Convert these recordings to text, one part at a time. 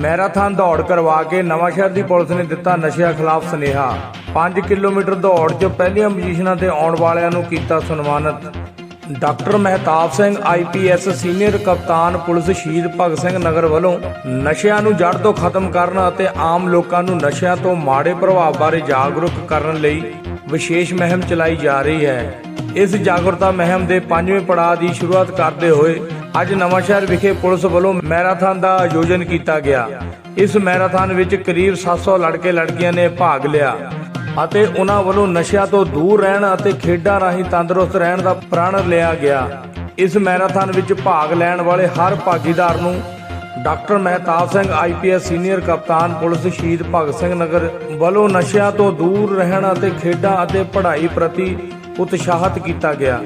Marathon ਦੌੜ ਕਰਵਾ ਕੇ ਨਵਾਂਸ਼ਹਿਰ ਦੀ police ਨੇ ਦਿੱਤਾ ਨਸ਼ਿਆਂ ਖਿਲਾਫ ਸੁਨੇਹਾ। 5 ਕਿਲੋਮੀਟਰ ਦੌੜ 'ਚ ਪਹਿਲੀਆਂ ਪੋਜੀਸ਼ਨਾਂ ਤੇ ਆਉਣ ਵਾਲਿਆਂ ਨੂੰ ਕੀਤਾ ਸਨਮਾਨਿਤ। Doctor Mehtab Singh IPS senior ਕਪਤਾਨ ਪੁਲਿਸ ਸ਼ਹੀਦ ਭਗਤ ਸਿੰਘ ਨਗਰ ਵੱਲੋਂ ਨਸ਼ਿਆਂ ਨੂੰ ਜੜ ਤੋਂ ਖਤਮ ਕਰਨ ਅਤੇ ਆਮ ਲੋਕਾਂ ਨੂੰ ਨਸ਼ਿਆਂ ਤੋਂ ਮਾੜੇ ਪ੍ਰਭਾਵ ਬਾਰੇ ਜਾਗਰੂਕ ਕਰਨ ਲਈ ਵਿਸ਼ੇਸ਼ ਮੁਹਿੰਮ ਚਲਾਈ ਜਾ ਰਹੀ ਹੈ। ਇਸ ਜਾਗਰੂਕਤਾ ਮੁਹਿੰਮ ਦੇ ਪੰਜਵੇਂ ਪੜਾਅ ਦੀ ਸ਼ੁਰੂਆਤ ਕਰਦੇ ਹੋਏ ਅੱਜ ਨਵਾਂਸ਼ਹਿਰ ਵਿਖੇ ਪੁਲਿਸ ਵੱਲੋਂ ਮੈਰਾਥਨ ਦਾ ਆਯੋਜਨ ਕੀਤਾ ਗਿਆ। ਇਸ ਮੈਰਾਥਨ ਵਿੱਚ ਕਰੀਬ 700 ਲੜਕੇ ਲੜਕੀਆਂ ਨੇ ਭਾਗ ਲਿਆ ਅਤੇ ਉਹਨਾਂ ਵੱਲੋਂ ਨਸ਼ਿਆਂ ਤੋਂ ਦੂਰ ਰਹਿਣ ਅਤੇ ਖੇਡਾਂ ਰਾਹੀਂ ਤੰਦਰੁਸਤ ਰਹਿਣ ਦਾ ਪ੍ਰਣ ਲਿਆ ਗਿਆ। ਇਸ ਮੈਰਾਥਨ ਵਿੱਚ ਭਾਗ ਲੈਣ ਵਾਲੇ ਹਰ ਭਾਗੀਦਾਰ ਨੂੰ doctor Mehtab Singh IPS senior ਕਪਤਾਨ ਪੁਲਿਸ ਸ਼ਹੀਦ ਭਗਤ ਸਿੰਘ ਨਗਰ ਵੱਲੋਂ ਨਸ਼ਿਆਂ ਤੋਂ ਦੂਰ ਰਹਿਣ ਅਤੇ ਖੇਡਾਂ ਅਤੇ ਪੜ੍ਹਾਈ ਪ੍ਰਤੀ ਉਤਸ਼ਾਹਿਤ ਕੀਤਾ ਗਿਆ।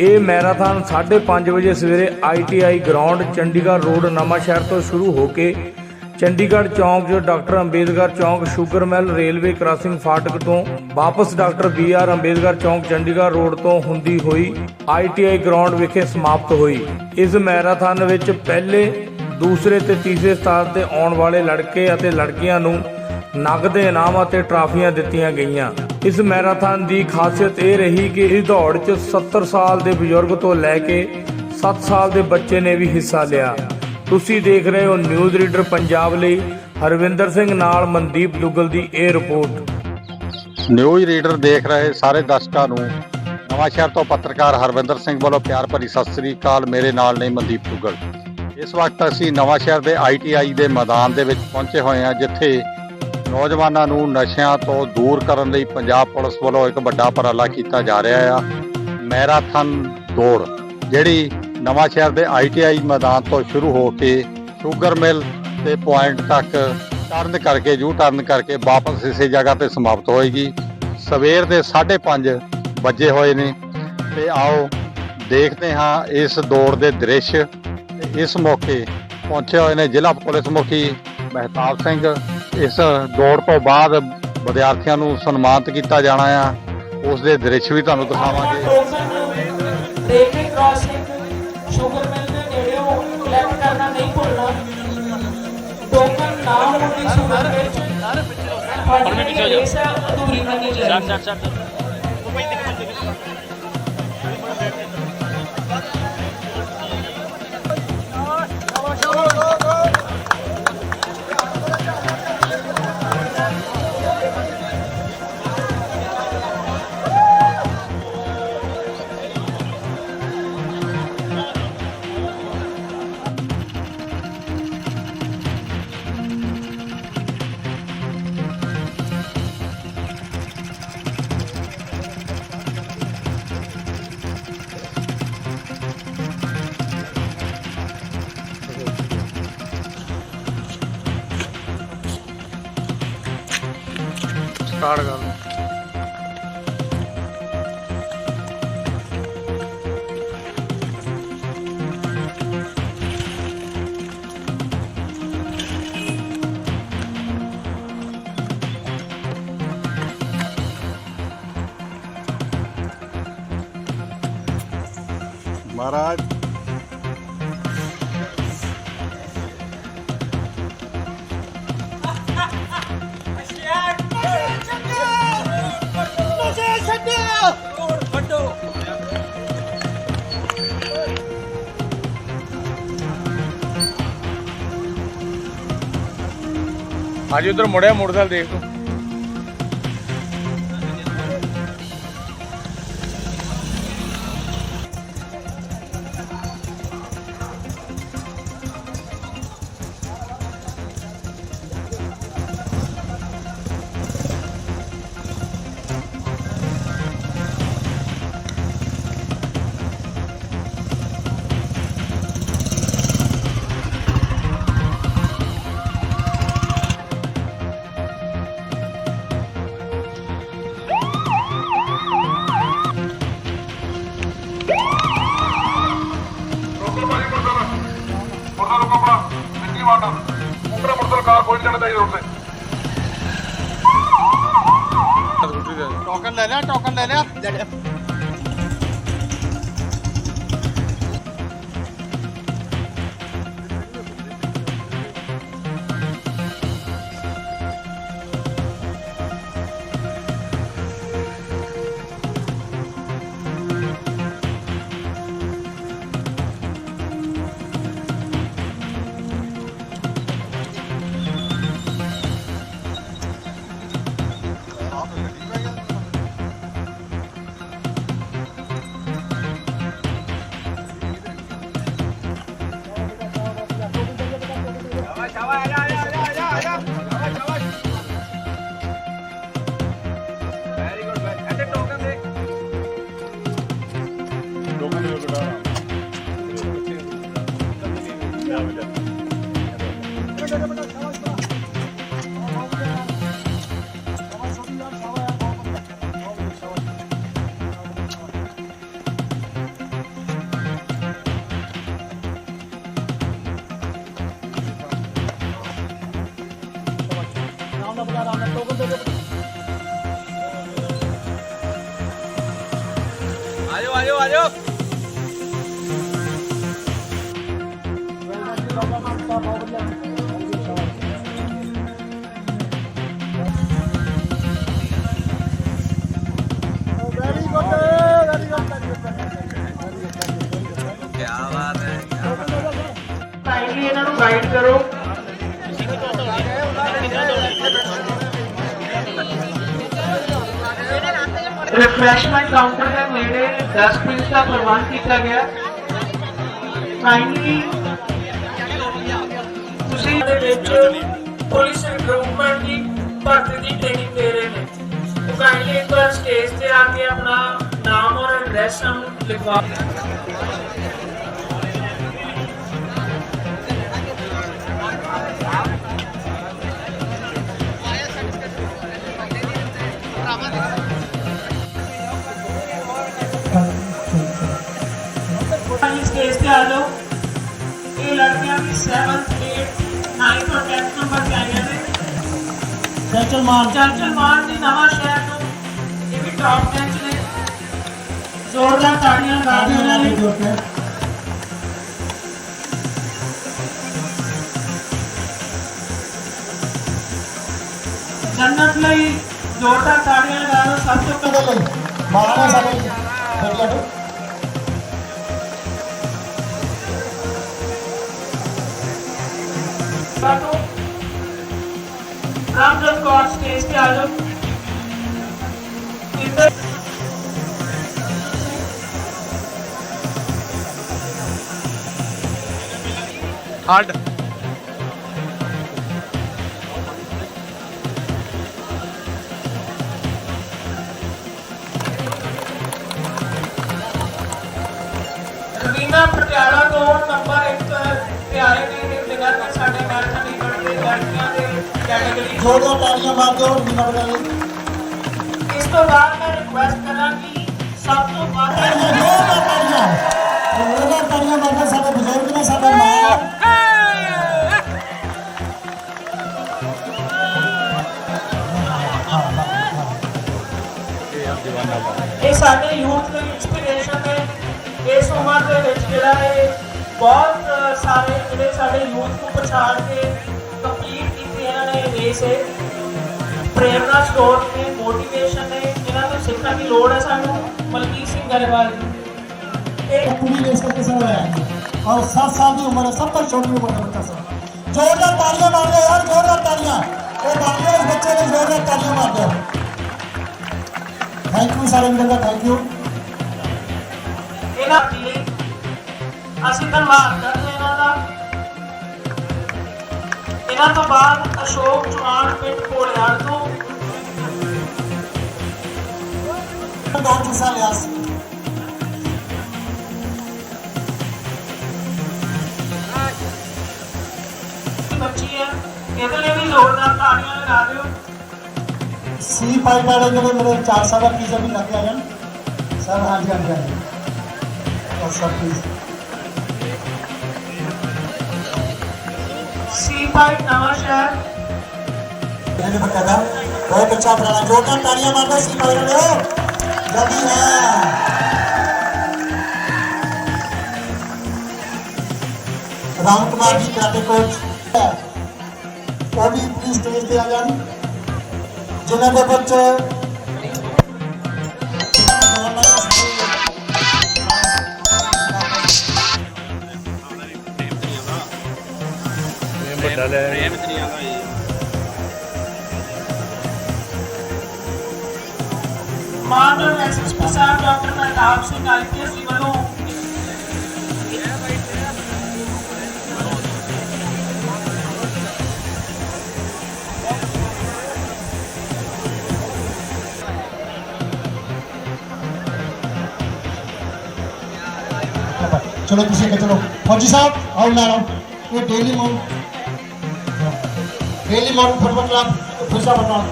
ਇਹ ਮੈਰਾਥਨ 5:30 ਵਜੇ ਸਵੇਰੇ ਆਈਟੀਆਈ ਗਰਾਊਂਡ ਚੰਡੀਗੜ੍ਹ ਰੋਡ ਨਵਾਂ ਸ਼ਹਿਰ ਤੋਂ ਸ਼ੁਰੂ ਹੋ ਕੇ ਚੰਡੀਗੜ੍ਹ ਚੌਂਕ 'ਚ ਡਾਕਟਰ ਅੰਬੇਦਕਰ ਚੌਂਕ, ਸ਼ੂਗਰ ਮਿਲ, ਰੇਲਵੇ ਕ੍ਰਾਸਿੰਗ ਫਾਟਕ ਤੋਂ ਵਾਪਸ ਡਾਕਟਰ ਬੀ ਆਰ ਅੰਬੇਦਕਰ ਚੌਂਕ, ਚੰਡੀਗੜ੍ਹ ਰੋਡ ਤੋਂ ਹੁੰਦੀ ਹੋਈ ਆਈਟੀਆਈ ਗਰਾਊਂਡ ਵਿਖੇ ਸਮਾਪਤ ਹੋਈ। ਇਸ ਮੈਰਾਥਨ ਵਿੱਚ ਪਹਿਲੇ ਦੂਸਰੇ ਤੇ ਤੀਸਰੇ ਸਥਾਨ ਤੇ ਆਉਣ ਵਾਲੇ ਲੜਕੇ ਅਤੇ ਲੜਕੀਆਂ ਨੂੰ ਨਗਦ ਇਨਾਮ ਅਤੇ ਟਰਾਫੀਆਂ ਦਿੱਤੀਆਂ ਗਈਆਂ। ਇਸ ਮੈਰਾਥਨ ਦੀ ਖਾਸੀਅਤ ਇਹ ਰਹੀ ਕਿ ਇਸ ਦੌੜ 'ਚ 70 ਸਾਲ ਦੇ ਬਜ਼ੁਰਗ ਤੋਂ ਲੈ ਕੇ 7 ਸਾਲ ਦੇ ਬੱਚੇ ਨੇ ਵੀ ਹਿੱਸਾ ਲਿਆ। ਤੁਸੀਂ ਦੇਖ ਰਹੇ ਹੋ ਨਿਊਜ਼ ਰੀਡਰ ਪੰਜਾਬ ਲਈ ਹਰਵਿੰਦਰ ਸਿੰਘ ਨਾਲ ਮਨਦੀਪ ਦੁੱਗਲ ਦੀ ਇਹ ਰਿਪੋਰਟ। ਨਿਊਜ਼ ਰੀਡਰ ਦੇਖ ਰਹੇ ਸਾਰੇ ਦਰਸ਼ਕਾਂ ਨੂੰ ਨਵਾਂ ਸ਼ਹਿਰ ਤੋਂ ਪੱਤਰਕਾਰ ਹਰਵਿੰਦਰ ਸਿੰਘ ਵੱਲੋਂ ਪਿਆਰ ਭਰੀ ਸਤਿ ਸ੍ਰੀ ਅਕਾਲ। ਮੇਰੇ ਨਾਲ ਨੇ ਮਨਦੀਪ ਤੁਗਲ ਇਸ ਵਕਤ ਅਸੀਂ ਨਵਾਂ ਸ਼ਹਿਰ ਦੇ ਆਈਟੀਆਈ ਦੇ ਮੈਦਾਨ ਦੇ ਵਿੱਚ ਪਹੁੰਚੇ ਹੋਏ ਹਾਂ, ਜਿੱਥੇ ਨੌਜਵਾਨਾਂ ਨੂੰ ਨਸ਼ਿਆਂ ਤੋਂ ਦੂਰ ਕਰਨ ਲਈ ਪੰਜਾਬ ਪੁਲਿਸ ਵੱਲੋਂ ਇੱਕ ਵੱਡਾ ਉਪਰਾਲਾ ਕੀਤਾ ਜਾ ਰਿਹਾ ਆ, ਮੈਰਾਥਨ ਦੌੜ, ਜਿਹੜੀ ਨਵਾਂ ਸ਼ਹਿਰ ਦੇ ਆਈਟੀਆਈ ਮੈਦਾਨ ਤੋਂ ਸ਼ੁਰੂ ਹੋ ਕੇ ਸ਼ੂਗਰ ਮਿਲ ਤੇ ਪੁਆਇੰਟ ਤੱਕ ਟਰਨ ਕਰਕੇ ਯੂ ਟਰਨ ਕਰਕੇ ਵਾਪਸ ਇਸੇ ਜਗ੍ਹਾ ਤੇ ਸਮਾਪਤ ਹੋਏਗੀ। ਸਵੇਰ ਦੇ 5:30 ਵਜੇ ਹੋਏ ਨੇ ਤੇ ਆਓ ਦੇਖਦੇ ਹਾਂ ਇਸ ਦੌੜ ਦੇ ਦ੍ਰਿਸ਼ ਇਸ ਮੌਕੇ ਪਹੁੰਚੇ ਹੋਏ ਨੇ ਜ਼ਿਲ੍ਹਾ ਪੁਲਿਸ ਮੁਖੀ ਮਹਿਤਾਬ ਸਿੰਘ। ਇਸ ਦੌੜ ਤੋਂ ਬਾਅਦ ਵਿਦਿਆਰਥੀਆਂ ਨੂੰ ਸਨਮਾਨਿਤ ਕੀਤਾ ਜਾਣਾ ਆ। ਉਸ ਦੇ ਦ੍ਰਿਸ਼ ਵੀ ਤੁਹਾਨੂੰ ਦਿਖਾਵਾਂਗੇ। ਰੇਲਵੇ ਕ੍ਰਾਸਿੰਗ ਸ਼ੂਗਰ ਮਿਲ ਦੇ ਨੇੜਿਓਂ ਕਲੈਕਟ ਕਰਨਾ ਨਹੀਂ ਭੁੱਲਣਾ। ਟੋਕਨ ਨਾ ਹੋਣ ਦੀ ਸੂਰਤ ਵਿੱਚ ਤੁਹਾਡੀ ਜਿਹੜੀ ਰੇਸ ਹੈ ਅਧੂਰੀ ਮੰਨੀ ਜਾਏਗੀ ਸਟਾਰਟ ਕਰ ਲਓ। ਮਹਾਰਾਜ ਅੱਜ ਉਧਰ ਮੁੜਿਆ ਮੋਟਰਸਾਈਕਲ ਦੇਖ ਤੂੰ। ਕਾਈਂਡਲੀ ਇਹਨਾਂ ਨੂੰ ਗਾਈਡ ਕਰੋ ਰਿਫਰੈਸ਼ਮੈਂਟ ਕਾਊਂਟਰ ਦੇ ਨੇੜੇ 10 ਮਿੰਟ ਦਾ ਪ੍ਰਬੰਧ ਕੀਤਾ ਗਿਆ ਕਾਈਂਡਲੀ ਦੇ ਵਿੱਚ ਪੁਲਿਸ ਰਿਕਰੂਟਮੈਂਟ ਦੀ ਭਰਤੀ ਦੀ ਟ੍ਰੇਨਿੰਗ ਦੇ ਰਹੇ ਨੇ। ਉਹ ਕਾਈਂਡਲੀ ਇੱਕ ਵਾਰ ਸਟੇਜ ਤੇ ਆ ਕੇ ਆਪਣਾ ਨਾਮ ਔਰ ਐਡਰੈਸ ਹਮ ਲਿਖਵਾ ਸਟੇਜ ਤੇ ਆ ਜਾਓ। ਇਹ ਲੜਕੀਆਂ ਦੀ 7th ਚਰਚਲ ਮਾਨ ਚਰਚਲ ਮਾਨ ਦੀ ਨਵਾਂ ਸ਼ਹਿਰ ਤੋਂ। ਇਹ ਵੀ ਟੌਪ 10 ਚ ਨੇ। ਜ਼ੋਰਦਾਰ ਤਾੜੀਆਂ ਲਾ ਦਿਓ ਉਹਨਾਂ ਲਈ ਜੰਨਤ ਲਈ ਜ਼ੋਰਦਾਰ ਤਾੜੀਆਂ ਲਗਾ ਦਿਓ ਸਭ ਤੋਂ ਪਹਿਲਾਂ। ਮਾਣਾ ਸਾਡੇ ਬੇਟੀਆਂ ਨੂੰ। ਬਾਟੋ ਰਾਮਜਨ ਕੌਰ ਸਟੇਜ ਤੇ ਆ ਜਾਓ ਇੰਦਰ ਕੈਟਾਗਰੀ ਜੋੜੋ ਤਾੜੀਆਂ ਮਾਰ ਦਿਓ ਨੀਨਾ ਬਣਾ ਲਈ ਇਸ ਤੋਂ ਬਾਅਦ ਮੈਂ ਰਿਕੁਐਸਟ ਕਰਾਂਗੀ ਸਭ ਤੋਂ ਵੱਧ ਜੋੜੋ ਤਾੜੀਆਂ ਜੋੜੋ ਤਾੜੀਆਂ ਮਾਰ ਦਿਓ ਸਾਡੇ ਬਜ਼ੁਰਗ ਨੇ ਸਾਡੇ ਮਾਂ ਇਹ ਸਾਡੇ ਯੂਥ ਦੇ ਇੰਸਪੀਰੇਸ਼ਨ ਨੇ ਇਸ ਉਮਰ ਦੇ ਵਿੱਚ ਜਿਹੜਾ ਹੈ ਬਹੁਤ ਅ, ਸਾਰੇ ਜਿਹੜੇ ਸਾਡੇ ਯੂਥ ਨੂੰ ਪਛਾਣ ਕੇ ਕੰਪਲੀਟ ਕੀਤੀ ਇਹਨਾਂ ਨੇ ਰੇਸ ਹੈ ਪ੍ਰੇਰਨਾ ਸਟੋਰ ਨੇ ਮੋਟੀਵੇਸ਼ਨ ਨੇ ਇਹਨਾਂ ਤੋਂ ਸਿੱਖਣ ਦੀ ਲੋੜ ਹੈ ਸਾਨੂੰ ਮਲਕੀਤ ਸਿੰਘ ਗਰੇਵਾਲ ਦੀ ਇਹ पूरी रेस करके सब आया और सात साल की उम्र है सब पर छोटी उम्र का बच्चा सब जोरदार तालियां मार दो यार जोरदार तालियां वो बाकी इस बच्चे ने जोरदार तालियां मार दो थैंक यू सारे मिलकर थैंक यू ਇਹਨਾਂ ਦੀ ਅਸੀਂ ਧੰਨਵਾਦ ਕਰਦੇ ਹਾਂ ਇਹਨਾਂ ਦਾ ਇਹਨਾਂ ਤੋਂ ਬਾਅਦ ਅਸ਼ੋਕ ਚੌਹਾਨ ਪਿੰਡ ਕੋਲਿਆੜ ਤੋਂ ਬਹੁਤ ਹਿੱਸਾ ਲਿਆ ਸੀ ਬੱਚੀ ਹੈ ਇਹਦੇ ਲਈ ਵੀ ਜ਼ੋਰਦਾਰ ਤਾੜੀਆਂ ਲਗਾ ਦਿਓ ਸੀ ਪਾਈ ਵਾਲੇ ਜਿਹੜੇ ਮੇਰੇ 4 ਸਾਲ ਦਾ ਪੀਜ਼ਾ ਵੀ ਲੱਗ ਗਿਆ ਸਰ ਹਾਂਜੀ ਹਾਂਜੀ ਹਾਂਜੀ ਸਰ ਪਲੀਜ਼ पॉइंट नवाशहर धन्यवाद बहुत अच्छा अपना जोरदार तालियाँ मारना इसकी बारे में रवि है। राम कुमार जी कराटे कोच वो भी प्लीज़ स्टेज पे आ जान जिन्होंने बच्चे ਚੱਲ ਪ੍ਰੇਮ ਦਰਿਆ ਦਾ ਮਾਨਵ ਐਸਐਸ ਪਸਾਰ ਡਾਕਟਰ ਮਹਿਤਾਬ ਸਿੰਘ ਆਈਪੀਐਸ ਜੀ ਵੱਲੋਂ ਚਲੋ ਤੁਸੀਂ ਕਿ ਚਲੋ। ਫੌਜੀ ਸਾਹਿਬ ਆਓ ਨਾਲ ਆਓ। ਡੇਲੀ ਮਾਊਂਟ माउंट डेली माउंट फटफट ला फिर से बताओ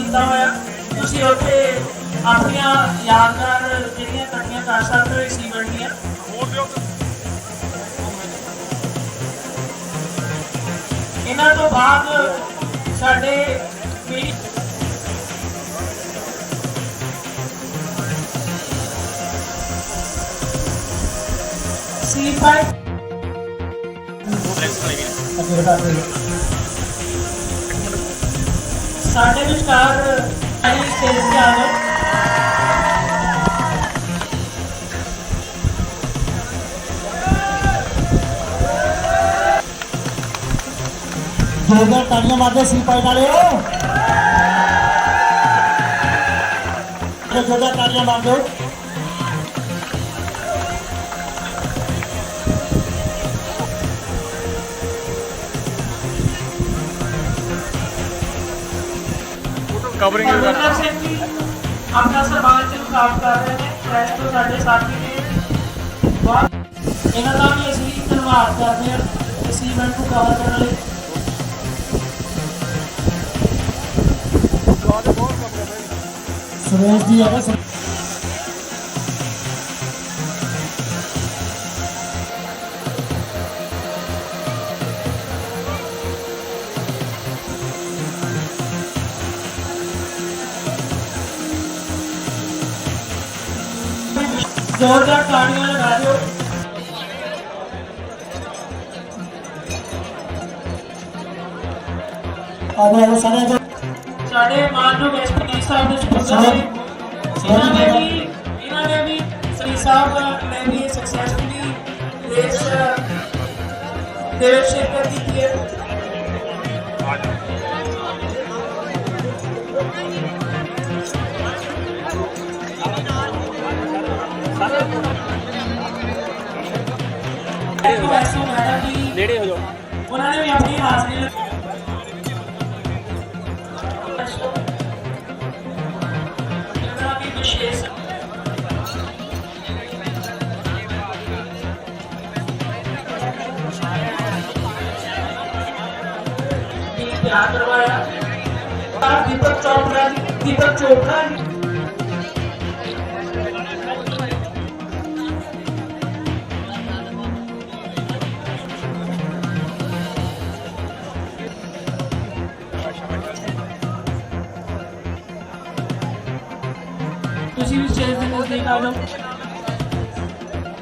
ਕੀਤਾ ਹੋਇਆ ਤੁਸੀਂ ਉੱਥੇ ਆਪਣੀਆਂ ਯਾਦਗਾਰ ਜਿਹੜੀਆਂ ਇਕੱਠੀਆਂ ਕਰ ਸਕਦੇ ਹੋ ਇਸ ਈਵੈਂਟ ਦੀਆਂ ਇਹਨਾਂ ਤੋਂ ਬਾਅਦ ਸਾਡੇ ਵਿਚਕਾਰ ਆਈ ਸਟੇਜ ਤੇ ਆ ਜਾਓ ਜੋਗਰ ਤਾਲੀਆਂ ਮਾਰਦੇ ਸੀ ਪਾਈ ਵਾਲਿਓ ਜੋਗਰ ਤਾਲੀਆਂ ਮਾਰਦੇ मार दो ਕਵਰਿੰਗ ਸਿੰਘ ਜੀ ਆਪਣਾ ਸਵਾਲ ਚ ਸਾਫ ਕਰ ਰਹੇ ਨੇ ਪ੍ਰੈਸ ਤੋਂ ਸਾਡੇ ਸਾਥੀ ਨੇ ਬਹੁਤ ਇਹਨਾਂ ਦਾ ਵੀ ਅਸੀਂ ਧੰਨਵਾਦ ਕਰਦੇ ਹਾਂ ਇਸ ਇਵੈਂਟ ਨੂੰ ਕਵਰ ਕਰਨ ਲਈ सुरेश जी है ना ਜ਼ੋਰਦਾਰ ਤਾੜੀਆਂ ਲਗਾ ਦਿਓ आगे आगे सारे आगे ਸਾਡੇ ਮਾਨਯੋਗ ਐਸਪੀ ਸਾਹਿਬ ਦੇ ਸਪੋਰਟਰ ਨੇ ਇਹਨਾਂ ਨੇ ਵੀ ਇਹਨਾਂ ਨੇ ਵੀ ਸ੍ਰੀ ਸਾਹਿਬ ਨੇ ਵੀ ਸਕਸੈਸਫੁਲੀ ਇਸ ਦੇ ਵਿੱਚ ਸ਼ਿਰਕਤ ਕੀਤੀ ਹੈ ਨੇੜੇ ਹੋ ਜਾਓ ਉਹਨਾਂ ਨੇ ਵੀ ਆਪਣੀ ਹਾਜ਼ਰੀ ਵਿਸ਼ੇਸ਼ ਕਰਵਾਇਆ। ਦੀਪਕ ਚੋਪੜਾ ਦੀਪਕ ਚੋਪੜਾ ਜੀ ਤੁਸੀਂ ਵੀ ਸਟੇਜ ਦੇ ਨਜ਼ਦੀਕ ਆ ਜਾਓ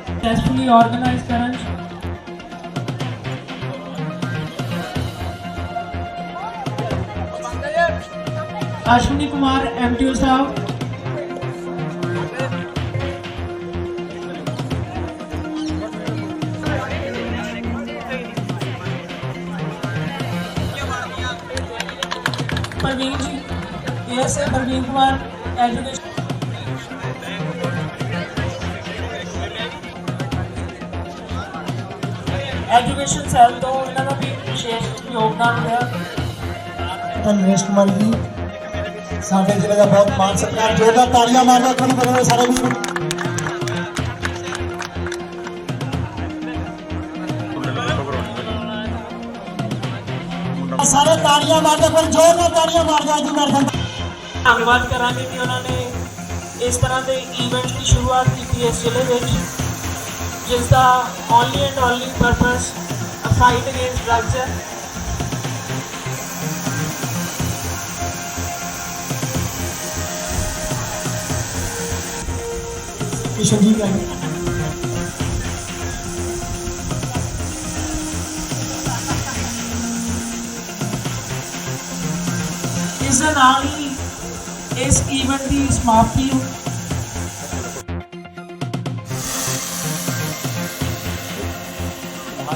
ਸਕਸੈਸਫੁਲੀ ਆਰਗੇਨਾਈਜ਼ ਕਰਨ। 'ਚ ਅਸ਼ਵਨੀ ਕੁਮਾਰ ਐਮਟੀਓ ਸਾਹਿਬ। ਪ੍ਰਵੀਨ ਐਜੂਕੇਸ਼ਨ ਸੈੱਲ ਤੋਂ ਇਹਨਾਂ ਦਾ ਵੀ ਵਿਸ਼ੇਸ਼ ਯੋਗਦਾਨ ਰਿਹਾ। ਨਰੇਸ਼ ਕੁਮਾਰ ਜੀ। ਸਾਡੇ ਜ਼ਿਲ੍ਹੇ ਦਾ ਬਹੁਤ ਮਾਨ ਸਤਿਕਾਰ ਜੋਰਦਾਰ ਤਾੜੀਆਂ ਮਾਰ ਦਿਓ ਖੜੀ ਬਣੇ ਸਾਰੇ ਵੀਰ ਸਾਰੇ ਤਾੜੀਆਂ ਮਾਰ ਦਿਓ ਪਰ ਜੋਰਦਾਰ ਤਾੜੀਆਂ ਮਾਰ ਦਿਓ ਜੀ ਮੈਂ ਧੰਨਵਾਦ ਕਰਾਂਗੇ ਕਿ ਉਹਨਾਂ ਨੇ ਇਸ ਤਰ੍ਹਾਂ ਦੇ ਇਵੈਂਟ ਦੀ ਸ਼ੁਰੂਆਤ ਕੀਤੀ ਇਸ ਜ਼ਿਲ੍ਹੇ ਵਿੱਚ। ਜਿਸ ਦਾ only and only purpose a fight against drugs ਹੈ ਕਿਸ਼ਨ ਜੀ ਦਾ ਇਸ ਦੇ ਨਾਲ ਹੀ ਇਸ ਇਵੈਂਟ ਦੀ ਸਮਾਪਤੀ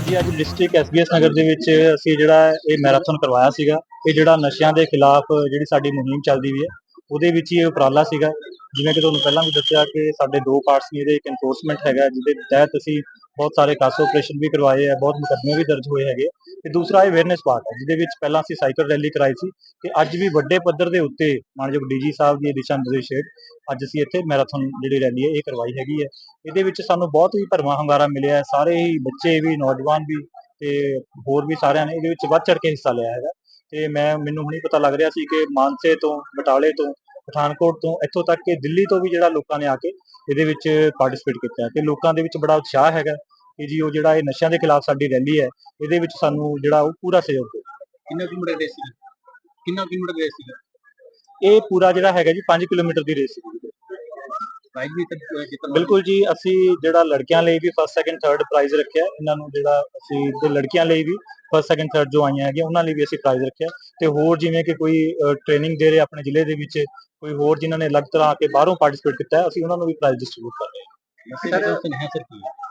ਹਾਂਜੀ ਅੱਜ ਡਿਸਟ੍ਰਿਕਟ ਐਸਬੀਐਸ ਨਗਰ ਦੇ ਵਿੱਚ ਅਸੀਂ ਜਿਹੜਾ ਇਹ ਮੈਰਾਥਨ ਕਰਵਾਇਆ ਸੀਗਾ, ਇਹ ਜਿਹੜਾ ਨਸ਼ਿਆਂ ਦੇ ਖਿਲਾਫ ਜਿਹੜੀ ਸਾਡੀ ਮੁਹਿੰਮ ਚੱਲਦੀ ਵੀ ਹੈ, ਉਹਦੇ ਵਿੱਚ ਹੀ ਇਹ ਉਪਰਾਲਾ ਸੀਗਾ। ਜਿਵੇਂ ਕਿ ਤੁਹਾਨੂੰ ਪਹਿਲਾਂ ਵੀ ਦੱਸਿਆ ਕਿ ਸਾਡੇ ਦੋ ਪਾਰਟਸ ਨੇ, ਇਹਦੇ ਇੱਕ ਐਨਫੋਰਸਮੈਂਟ ਹੈਗਾ, ਜਿਹਦੇ ਤਹਿਤ ਅਸੀਂ ਬਹੁਤ ਸਾਰੇ ਕਾਸੋ ਆਪਰੇਸ਼ਨ ਵੀ ਕਰਵਾਏ ਆ ਬਹੁਤ ਮੁਕੱਦਮੇ ਵੀ ਦਰਜ ਹੋਏ ਹੈਗੇ। ਤੇ ਦੂਸਰਾ ਇਹ ਅਵੇਅਰਨੈਸ ਪਾਰਟ ਹੈ, ਜਿਹਦੇ ਵਿੱਚ ਪਹਿਲਾਂ ਅਸੀਂ ਸਾਈਕਲ ਰੈਲੀ ਕਰਾਈ ਸੀ ਤੇ ਅੱਜ ਵੀ ਵੱਡੇ ਪੱਧਰ ਦੇ ਉੱਤੇ ਮਾਨਯੋਗ ਡੀਜੀ ਸਾਹਿਬ ਦੀ ਦਿਸ਼ਾ ਨਿਰਦੇਸ਼ ਹੇਠ ਅੱਜ ਅਸੀਂ ਇੱਥੇ ਮੈਰਾਥਨ ਜਿਹੜੀ ਰੈਲੀ ਹੈ, ਇਹ ਕਰਵਾਈ ਹੈਗੀ ਹੈ। ਇਹਦੇ ਵਿੱਚ ਸਾਨੂੰ ਬਹੁਤ ਹੀ ਭਰਵਾਂ ਹੁੰਗਾਰਾ ਮਿਲਿਆ ਸਾਰੇ ਹੀ ਬੱਚੇ ਵੀ, ਨੌਜਵਾਨ ਵੀ ਤੇ ਹੋਰ ਵੀ ਸਾਰਿਆਂ ਨੇ ਇਹਦੇ ਵਿੱਚ ਵੱਧ ਚੜ ਕੇ ਹਿੱਸਾ ਲਿਆ ਹੈਗਾ। ਤੇ ਮੈਂ, ਮੈਨੂੰ ਹੁਣੀ ਪਤਾ ਲੱਗ ਰਿਹਾ ਸੀ ਕਿ ਮਾਨਸੇ ਤੋਂ, ਬਟਾਲੇ ਤੋਂ, ਪਠਾਨਕੋਟ ਤੋਂ, ਇੱਥੋਂ ਤੱਕ ਕਿ ਦਿੱਲੀ ਤੋਂ ਵੀ ਜਿਹੜਾ ਲੋਕਾਂ ਨੇ ਆ ਕੇ ਇਹਦੇ ਵਿੱਚ ਪਾਰਟਿਸਿਪੇਟ ਕੀਤਾ ਤੇ ਲੋਕਾਂ ਦੇ ਵਿੱਚ ਬੜਾ ਉਤਸ਼ਾਹ ਹੈਗਾ। ਕਿ ਜੀ ਉਹ ਜਿਹੜਾ ਇਹ ਨਸ਼ਿਆਂ ਦੇ ਖਿਲਾਫ ਸਾਡੀ ਰੈਲੀ ਹੈ ਇਹਦੇ ਵਿੱਚ ਸਾਨੂੰ ਜਿਹੜਾ ਉਹ ਪੂਰਾ ਸਹਿਯੋਗ ਦਿਓ। ਕਿੰਨਾ ਕਿਲੋਮੀਟਰ ਰੇਸ ਸੀ ਕਿੰਨਾ ਕਿਲੋਮੀਟਰ ਰੇਸ ਸੀ ਇਹ ਪੂਰਾ ਜਿਹੜਾ ਹੈਗਾ ਜੀ 5 ਕਿਲੋਮੀਟਰ ਦੀ ਰੇਸ ਸੀ ਪ੍ਰਾਈਜ਼ ਵੀ ਜਿੱਤਣ ਬਿਲਕੁਲ ਜੀ ਅਸੀਂ ਜਿਹੜਾ ਲੜਕਿਆਂ ਲਈ ਵੀ ਫਸਟ ਸੈਕੰਡ ਥਰਡ ਪ੍ਰਾਈਜ਼ ਰੱਖਿਆ। ਇਹਨਾਂ ਨੂੰ ਜਿਹੜਾ ਅਸੀਂ ਤੇ ਲੜਕੀਆਂ ਲਈ ਵੀ ਫਸਟ ਸੈਕੰਡ ਥਰਡ ਜੋ ਆਈਆਂ ਹੈਗੀਆਂ ਉਹਨਾਂ ਲਈ ਵੀ ਅਸੀਂ ਪ੍ਰਾਈਜ਼ ਰੱਖਿਆ। ਤੇ ਹੋਰ ਜਿਵੇਂ ਕਿ ਕੋਈ ਟ੍ਰੇਨਿੰਗ ਦੇ ਰਹੇ ਆਪਣੇ ਜ਼ਿਲ੍ਹੇ ਦੇ ਵਿੱਚ ਕੋਈ ਹੋਰ ਜਿਨ੍ਹਾਂ ਨੇ ਅਲੱਗ ਤਰ੍ਹਾਂ ਆ ਕੇ ਬਾਹਰੋਂ ਪਾਰਟਿਸਿਪੇਟ ਕੀਤਾ ਅਸੀਂ ਉਹਨਾਂ ਨੂੰ ਵੀ ਪ੍ਰਾਈਜ਼ ਡਿਸਟ੍ਰੀਬਿਊਟ ਕਰ ਰਹੇ ਹਾਂ। ਸਰ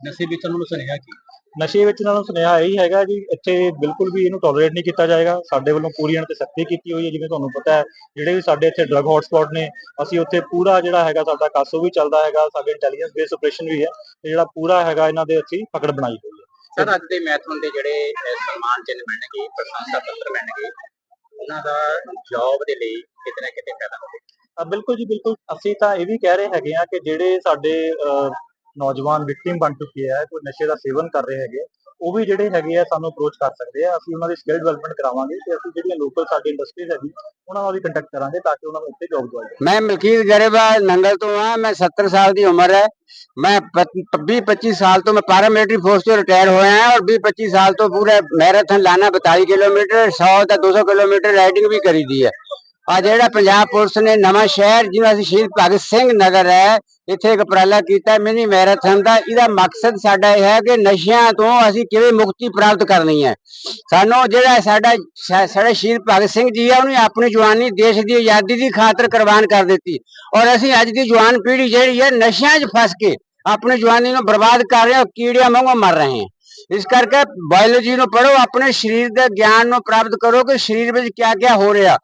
ਨਸ਼ੇ ਵਿੱਚ ਉਹਨਾਂ ਨੂੰ ਸੁਨੇਹਾ ਕੀ? ਨਸ਼ੇ ਵਿੱਚ ਇਹਨਾਂ ਨੂੰ ਸੁਨੇਹਾ ਇਹੀ ਹੈਗਾ ਜੀ ਇੱਥੇ ਬਿਲਕੁਲ ਵੀ ਇਹਨੂੰ ਟੋਲਰੇਟ ਨਹੀਂ ਕੀਤਾ ਜਾਏਗਾ। ਸਾਡੇ ਵੱਲੋਂ ਪੂਰੀ ਇਹਨਾਂ ਤੇ ਸਖਤੀ ਕੀਤੀ ਹੋਈ ਹੈ ਜਿਵੇਂ ਤੁਹਾਨੂੰ ਪਤਾ ਹੈ ਜਿਹੜੇ ਵੀ ਸਾਡੇ ਇੱਥੇ ਡਰਗ ਹੌਟਸਪੌਟ ਨੇ ਅਸੀਂ ਉੱਥੇ ਪੂਰਾ ਜਿਹੜਾ ਹੈਗਾ ਸਾਡਾ ਕਾਸੋ ਵੀ ਚੱਲਦਾ ਹੈਗਾ ਸਾਡੇ ਇੰਟੈਲੀਜੈਂਸ ਬੇਸ ਆਪਰੇਸ਼ਨ ਵੀ ਹੈ ਤੇ ਜਿਹੜਾ ਪੂਰਾ ਹੈਗਾ ਇਹਨਾਂ ਦੇ ਅਸੀਂ ਪਕੜ ਬਣਾਈ ਹੋਈ ਹੈ। ਸਰ ਅੱਜ ਦੇ ਮੈਥਨ ਦੇ ਜਿਹੜੇ ਸਨਮਾਨ ਚਿੰਨ੍ਹ ਮਿਲਣਗੇ ਪ੍ਰਸ਼ੰਸਾ ਪੱਤਰ ਮਿਲਣਗੇ ਉਹਨਾਂ ਦਾ ਜੌਬ ਦੇ ਲਈ ਕਿਤੇ ਨਾ ਕਿਤੇ ਫਾਇਦਾ ਹੋਵੇਗਾ ਬਿਲਕੁਲ ਜੀ ਬਿਲਕੁਲ। ਅਸੀਂ ਤਾਂ ਇਹ ਵੀ ਕਹਿ ਰਹੇ ਹੈਗੇ ਆ ਕਿ ਜਿਹੜੇ ਸਾਡੇ ਨੌਜਵਾਨ ਵਿਕਟਿਮ ਬਣ ਚੁੱਕੇ ਆ ਕੋਈ ਨਸ਼ੇ ਦਾ ਸੇਵਨ ਕਰ ਰਹੇ ਹੈਗੇ, ਉਹ ਵੀ ਜਿਹੜੇ ਹੈਗੇ ਆ ਸਾਨੂੰ ਅਪਰੋਚ ਕਰ ਸਕਦੇ ਆ, ਅਸੀਂ ਉਹਨਾਂ ਦੀ ਸਕਿੱਲ ਡਿਵੈਲਪਮੈਂਟ ਕਰਾਵਾਂਗੇ ਤੇ ਅਸੀਂ ਜਿਹੜੀਆਂ ਲੋਕਲ ਸਾਡੀ ਇੰਡਸਟਰੀਜ਼ ਹੈਗੀ, ਉਹਨਾਂ ਨਾਲ ਵੀ ਕੰਟੈਕਟ ਕਰਾਂਗੇ ਤਾਂ ਕਿ ਉਹਨਾਂ ਨੂੰ ਉੱਥੇ ਜੌਬ ਦਵਾਈਏ। ਮੈਂ ਮਲਕੀਤ ਗਰੇਬਾ ਨੰਗਲ ਤੋਂ ਆ ਮੈਂ 70 ਸਾਲ ਦੀ ਉਮਰ ਹੈ, ਮੈਂ 20 25 ਸਾਲ ਤੋਂ ਮੈਂ ਪੈਰਾਮਿਲਟਰੀ ਫੋਰਸ ਤੋਂ ਰਿਟਾਇਰ ਹੋਇਆ ਹਾਂ ਔਰ 20 25 ਸਾਲ ਤੋਂ ਪੂਰੇ ਮੈਰਾਥਨ ਲਾਣਾ 42 ਕਿਲੋਮੀਟਰ 100 ਦਾ 200 ਕਿਲੋਮੀਟਰ ਰਾਈਡਿੰਗ ਵੀ ਕਰੀ ਦੀ ਹੈ। ਆ ਜਿਹੜਾ ਪੰਜਾਬ ਪੁਲਿਸ ਨੇ ਨਵਾਂ ਸ਼ਹਿਰ ਜਿਹਨੂੰ ਅਸੀਂ ਸ਼ਹੀਦ ਭਗਤ ਸਿੰਘ ਨਗਰ ਹੈ ਇੱਥੇ ਇੱਕ ਉਪਰਾਲਾ ਕੀਤਾ, ਮਿਨੀ ਮੈਰਾਥਨ ਦਾ। ਇਹਦਾ ਮਕਸਦ ਸਾਡਾ ਇਹ ਹੈ ਕਿ ਨਸ਼ਿਆਂ ਤੋਂ ਅਸੀਂ ਕਿਵੇਂ ਮੁਕਤੀ ਪ੍ਰਾਪਤ ਕਰਨੀ ਹੈ। ਸਾਨੂੰ ਜਿਹੜਾ ਸਾਡਾ ਸਾ- ਸਾਡੇ ਸ਼ਹੀਦ ਭਗਤ ਸਿੰਘ ਜੀ ਆ, ਉਹਨੇ ਆਪਣੀ ਜਵਾਨੀ ਦੇਸ਼ ਦੀ ਆਜ਼ਾਦੀ ਦੀ ਖਾਤਰ ਕੁਰਬਾਨ ਕਰ ਦਿੱਤੀ। ਔਰ ਅਸੀਂ ਅੱਜ ਦੀ ਜਵਾਨ ਪੀੜ੍ਹੀ ਜਿਹੜੀ ਹੈ, ਨਸ਼ਿਆਂ 'ਚ ਫਸ ਕੇ ਆਪਣੀ ਜਵਾਨੀ ਨੂੰ ਬਰਬਾਦ ਕਰ ਰਹੇ ਹਾਂ ਔਰ ਕੀੜਿਆਂ ਵਾਂਗੂ ਮਰ ਰਹੇ ਹਾਂ। ਇਸ ਕਰਕੇ ਬਾਇਓਲੋਜੀ ਨੂੰ ਪੜੋ ਆਪਣੇ ਸਰੀਰ ਦੇ ਗਿਆਨ ਨੂੰ ਪ੍ਰਾਪਤ ਕਰੋ ਕਿ ਸਰੀਰ ਵਿੱਚ ਕੀ ਕੀ ਹੋ ਰਿਹਾ।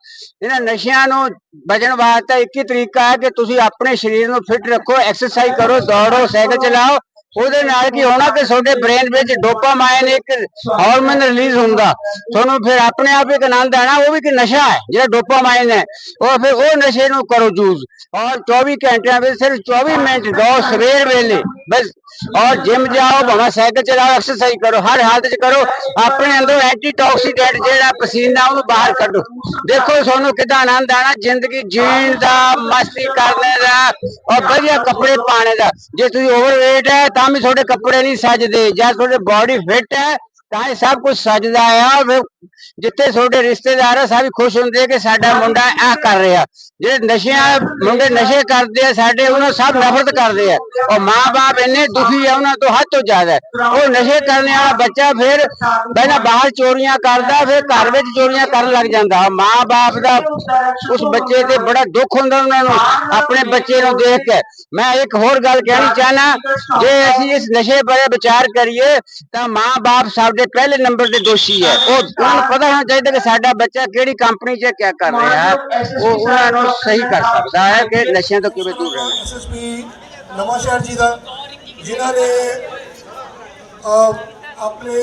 ਇਹਨਾਂ ਨਸ਼ਿਆਂ ਨੂੰ ਬਚਣ ਵਾਸਤੇ ਇੱਕ ਹੀ ਤਰੀਕਾ ਹੈ ਕਿ ਤੁਸੀਂ ਆਪਣੇ ਸਰੀਰ ਨੂੰ ਫਿੱਟ ਰੱਖੋ ਐਕਸਰਸਾਈਜ਼ ਕਰੋ, ਦੌੜੋ, ਸਾਈਕਲ ਚਲਾਓ। ਉਹਦੇ ਨਾਲ ਕੀ ਹੋਣਾ ਕਿ ਤੁਹਾਡੇ ਬ੍ਰੇਨ ਵਿੱਚ ਡੋਪਾਮਾਈਨ ਇੱਕ ਹਾਰਮੋਨ ਰਿਲੀਜ਼ ਹੁੰਦਾ। ਤੁਹਾਨੂੰ ਫਿਰ ਆਪਣੇ ਆਪ ਇੱਕ ਆਨੰਦ ਆਣਾ ਉਹ ਵੀ ਕਿ ਨਸ਼ਾ ਹੈ, ਜਿਹੜਾ ਡੋਪਾਮਾਈਨ ਹੈ। ਉਹ ਫਿਰ ਉਹ ਨਸ਼ੇ ਨੂੰ ਕਰੋ ਯੂਜ਼ ਔਰ 24 ਘੰਟਿਆਂ ਵਿੱਚ ਸਿਰਫ 24 ਮਿੰਟ ਦੋ ਸਵੇਰ ਵੇਲੇ, ਬਸ। ਔਰ ਜਿਮ ਜਾਓ, ਭਾਵੇਂ ਸਾਈਕਲ ਚਲਾਓ ਐਕਸਰਸਾਈਜ਼ ਕਰੋ, ਹਰ ਹਾਲਤ 'ਚ ਕਰੋ। ਆਪਣੇ ਅੰਦਰ ਐਂਟੀਟੌਕਸੀਡੈਂਟ ਜਿਹੜਾ ਪਸੀਨਾ, ਉਹਨੂੰ ਬਾਹਰ ਕੱਢੋ। ਦੇਖੋ ਤੁਹਾਨੂੰ ਕਿਦਾਂ ਆਨੰਦ ਆਣਾ ਜ਼ਿੰਦਗੀ ਜੀਣ ਦਾ, ਮਸਤੀ ਕਰਨੇ ਦਾ, ਔਰ ਵਧੀਆ ਕੱਪੜੇ ਪਾਣੇ ਦਾ। ਜੇ ਤੁਸੀਂ ਓਵਰਵੇਟ ਹੈ, ਤਾਂ ਵੀ ਤੁਹਾਡੇ ਕੱਪੜੇ ਨਹੀਂ ਸੱਜਦੇ, ਜਾਂ ਤੁਹਾਡੀ ਬਾਡੀ ਫਿੱਟ ਹੈ, ਤਾਂ ਇਹ ਸਭ ਕੁਝ ਸੱਜਦਾ ਆ, ਫਿਰ ਜਿੱਥੇ ਤੁਹਾਡੇ ਰਿਸ਼ਤੇਦਾਰ ਆ ਸਭ ਖੁਸ਼ ਹੁੰਦੇ ਆ ਕਿ ਸਾਡਾ ਮੁੰਡਾ ਇਹ ਕਰ ਰਿਹਾ। ਜਿਹੜੇ ਨਸ਼ਿਆਂ ਮੁੰਡੇ ਨਸ਼ੇ ਕਰਦੇ ਆ ਸਾਡੇ ਉਹਨਾਂ ਸਭ ਨਫ਼ਰਤ ਕਰਦੇ ਆ। ਔਰ ਮਾਂ-ਬਾਪ ਇੰਨੇ ਦੁਖੀ ਆ ਉਹਨਾਂ ਤੋਂ ਹੱਦ ਤੋਂ ਜ਼ਿਆਦਾ। ਉਹ ਨਸ਼ੇ ਕਰਨ ਵਾਲਾ ਬੱਚਾ ਫਿਰ ਪਹਿਲਾਂ ਬਾਹਰ ਚੋਰੀਆਂ ਕਰਦਾ ਫਿਰ ਘਰ ਵਿੱਚ ਚੋਰੀਆਂ ਕਰਨ ਲੱਗ ਜਾਂਦਾ। ਮਾਂ-ਬਾਪ ਦਾ ਉਸ ਬੱਚੇ ਤੇ ਬੜਾ ਦੁੱਖ ਹੁੰਦਾ ਉਹਨਾਂ ਨੂੰ ਆਪਣੇ ਬੱਚੇ ਨੂੰ ਦੇਖ ਕੇ। ਮੈਂ ਇੱਕ ਹੋਰ ਗੱਲ ਕਹਿਣੀ ਚਾਹਨਾ ਜੇ ਅਸੀਂ ਇਸ ਨਸ਼ੇ ਬਾਰੇ ਵਿਚਾਰ ਕਰੀਏ ਤਾਂ ਮਾਂ-ਬਾਪ ਸਾਡੇ ਪਹਿਲੇ ਨੰਬਰ ਦੇ ਦੋਸ਼ੀ ਹੈ। ਉਹ ਨੂੰ ਪਤਾ ਹੋਣਾ ਚਾਹੀਦਾ ਕਿ ਸਾਡਾ ਬੱਚਾ ਕਿਹੜੀ ਕੰਪਨੀ 'ਚ ਕੀ ਕਰ ਰਿਹਾ ਹੈ ਉਹ ਉਹਨਾਂ ਨੂੰ ਸਹੀ ਕਰ ਸਕਦਾ ਹੈ ਕਿ ਨਸ਼ਿਆਂ ਤੋਂ ਕਿਵੇਂ ਦੂਰ ਰਹਿਣਾ ਐਸਐਸਪੀ ਨਵਾਂ ਸ਼ਹਿਰ ਜੀ ਦਾ ਜਿਨ੍ਹਾਂ ਨੇ ਆਪਣੇ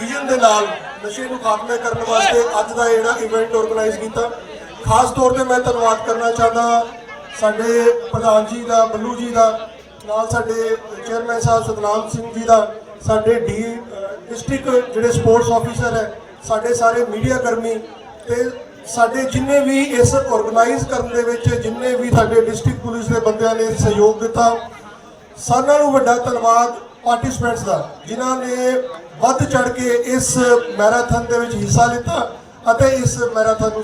ਵਿਜ਼ਨ ਦੇ ਨਾਲ ਨਸ਼ੇ ਨੂੰ ਖਾਤਮੇ ਕਰਨ ਵਾਸਤੇ ਅੱਜ ਦਾ ਜਿਹੜਾ ਇਵੈਂਟ ਆਰਗੇਨਾਈਜ਼ ਕੀਤਾ। ਖਾਸ ਤੌਰ ਤੇ ਮੈਂ ਧੰਨਵਾਦ ਕਰਨਾ ਚਾਹੁੰਦਾ ਸਾਡੇ ਪ੍ਰਧਾਨ ਜੀ ਦਾ ਬੱਲੂ ਜੀ ਦਾ ਨਾਲ ਸਾਡੇ ਚੇਅਰਮੈਨ ਸਾਹਿਬ ਸਤਨਾਮ ਸਿੰਘ ਜੀ ਦਾ ਸਾਡੇ ਡੀ ਡਿਸਟ੍ਰਿਕਟ ਜਿਹੜੇ ਸਪੋਰਟਸ ਆਫੀਸਰ ਹੈ ਸਾਡੇ ਸਾਰੇ ਮੀਡੀਆ ਕਰਮੀ ਤੇ ਸਾਡੇ ਜਿੰਨੇ ਵੀ ਇਸ ਆਰਗੇਨਾਈਜ਼ ਕਰਨ ਦੇ ਵਿੱਚ ਜਿੰਨੇ ਵੀ ਸਾਡੇ ਡਿਸਟ੍ਰਿਕਟ ਪੁਲਿਸ ਦੇ ਬੰਦਿਆਂ ਨੇ ਸਹਿਯੋਗ ਦਿੱਤਾ, ਸਾਰਿਆਂ ਨੂੰ ਵੱਡਾ ਧੰਨਵਾਦ ਪਾਰਟਿਸਪੈਂਟਸ ਦਾ, ਜਿਨ੍ਹਾਂ ਨੇ ਵੱਧ ਚੜ ਕੇ ਇਸ ਮੈਰਾਥਨ ਦੇ ਵਿੱਚ ਹਿੱਸਾ ਲਿੱਤਾ ਅਤੇ ਇਸ ਮੈਰਾਥਨ ਨੂੰ